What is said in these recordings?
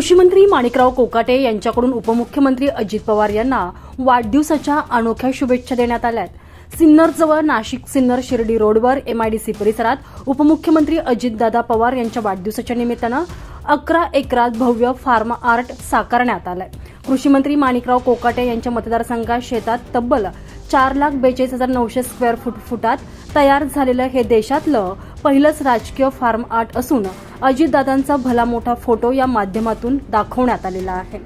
कृषीमंत्री माणिकराव कोकाटे यांच्याकडून उपमुख्यमंत्री अजित पवार यांना वाढदिवसाच्या अनोख्या शुभेच्छा देण्यात आल्यात. सिन्नरजवळ नाशिक सिन्नर शिर्डी रोडवर एमआयडीसी परिसरात उपमुख्यमंत्री अजितदादा पवार यांच्या वाढदिवसाच्या निमित्तानं अकरा एकरात भव्य फार्म आर्ट साकारण्यात आलंय. कृषीमंत्री माणिकराव कोकाटे यांच्या मतदारसंघात शेतात तब्बल चार लाख बेचाळीस हजार नऊशे स्क्वेअर फूट फुटात तयार झालेलं हे देशातलं पहिलंच राजकीय फार्म आर्ट असून अजितदादांचा भला मोठा फोटो या माध्यमातून दाखवण्यात आलेला आहे.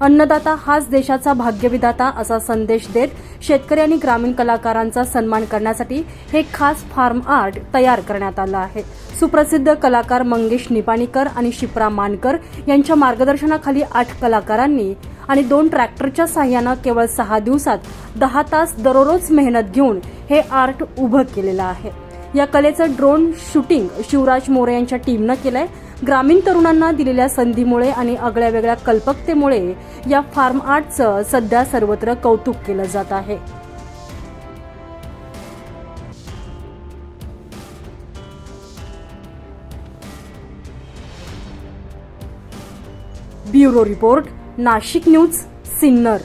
अन्नदाता हाच देशाचा भाग्यविधाता असा संदेश देत शेतकरी आणि ग्रामीण कलाकारांचा सन्मान करण्यासाठी हे खास फार्म आर्ट तयार करण्यात आलं आहे. सुप्रसिद्ध कलाकार मंगेश निपाणीकर आणि शिप्रा मानकर यांच्या मार्गदर्शनाखाली आठ कलाकारांनी आणि दोन ट्रॅक्टरच्या साह्यानं केवळ सहा दिवसात दहा तास दररोज मेहनत घेऊन हे आर्ट उभं केलेलं आहे. या कलेचं ड्रोन शूटिंग शिवराज मोरे यांच्या टीमनं केलंय. ग्रामीण तरुणांना दिलेल्या संधीमुळे आणि आगळ्या वेगळ्या कल्पकतेमुळे या फार्म आर्टचं सध्या सर्वत्र कौतुक केलं जात आहे. Bureau report Nashik news Sinnar.